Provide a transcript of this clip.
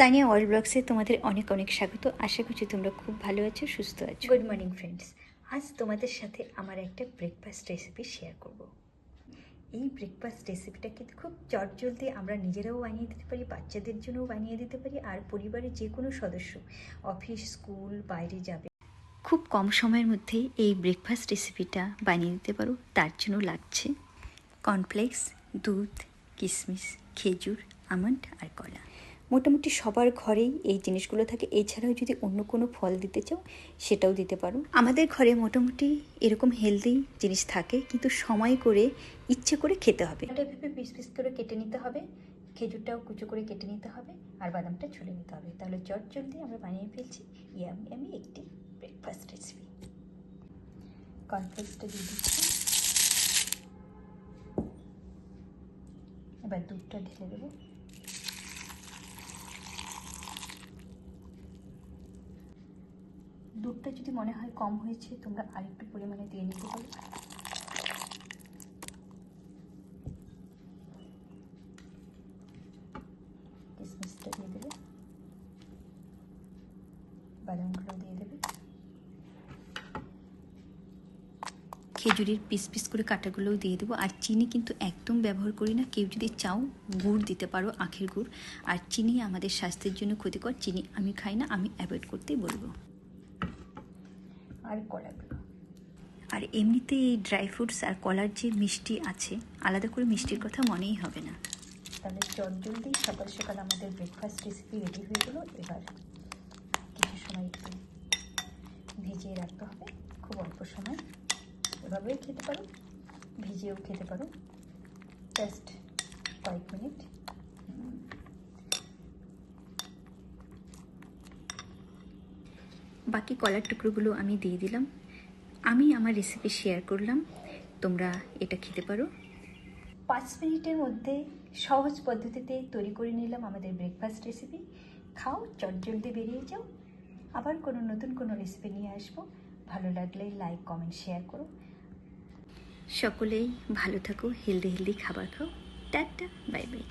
Tania all ব্লগসে তোমাদের অনেক অনেক স্বাগত। আশা করছি তোমরা খুব ভালো আছো সুস্থ আছো। গুড মর্নিং ফ্রেন্ডস আজ তোমাদের সাথে আমার একটা ব্রেকফাস্ট রেসিপি শেয়ার করব। এই ব্রেকফাস্ট রেসিপিটা কিন্তু খুব চটজলদি আমরা নিজেরাও বানিয়ে দিতে পারি বাচ্চাদের জন্যও বানিয়ে দিতে পারি আর পরিবারের যে কোনো সদস্য অফিস স্কুল বাইরে যাবে। খুব কম সময়ের মধ্যে এই ব্রেকফাস্ট রেসিপিটা বানিয়ে দিতে পারো তার জন্য লাগছে কর্নফ্লেক্স দুধ কিশমিশ খেজুর আমন্ড আর কলা। মোটামুটি সবার ঘরেই এই জিনিসগুলো থাকে। এছাড়াও যদি অন্য কোনো ফল দিতে চাও, সেটাও দিতে পারো। আমাদের ঘরে মোটামুটি এরকম হেলদি জিনিস থাকে, কিন্তু সময় করে, ইচ্ছে করে খেতে হবে। এটা ভেবে পিস পিস করে কেটে নিতে হবে, খেজুরটাও কুচো করে কেটে নিতে হবে, আর বাদামটা ছুলে নিতে হবে। তাহলে চট জলদি আমরা বানিয়ে ফেলছি ইয়ামি আমি একটি ব্রেকফাস্ট রেসিপি কর্নফ্লেক্সটা দিয়ে দিচ্ছি। এবার দুধটা ঢেলে দেবো। দুধটা যদি মনে হয় কম হয়েছে, তোমরা আরেকটু পরিমাণে দিয়ে নিতে পারো। কিসমিসটা দিয়ে দেবে। বাদামগুলো দিয়ে দেবে। খেজুরের পিস পিস করে কাটাগুলোও দিয়ে দেবো। আর চিনি কিন্তু একদম ব্যবহার করি না। কেউ যদি চাও গুড় দিতে পারো, আখের গুড়। আর চিনি আমাদের স্বাস্থ্যের জন্য ক্ষতিকর। চিনি আমি খাই না, আমি অ্যাভয়েড করতেই বলব। আর কলাগুলো আর এমনিতে এই ড্রাই ফ্রুটস আর কলার যে মিষ্টি আছে, আলাদা করে মিষ্টির কথা মনেই হবে না। তাহলে চট জলদি সকাল সকাল আমাদের ব্রেকফাস্ট রেসিপি রেডি হয়ে গেলো। এবার কিছু সময় একটু ভিজিয়ে রাখতে হবে। খুব অল্প সময়। এভাবেও খেতে পারো। ভিজিয়েও খেতে পারো। জাস্ট কয়েক মিনিট। বাকি কলার টুকরোগুলো আমি দিয়ে দিলাম। আমি আমার রেসিপি শেয়ার করলাম। তোমরা এটা খেতে পারো। পাঁচ মিনিটের মধ্যে সহজ পদ্ধতিতে তৈরি করে নিলাম আমাদের ব্রেকফাস্ট রেসিপি খাও চটজলদি বেরিয়ে যাও। আবার কোনো নতুন কোনো রেসিপি নিয়ে আসব। ভালো লাগলে লাইক কমেন্ট শেয়ার করো। সকলেই ভালো থাকো হেলদি হেলদি খাবার খাও। Tata bye bye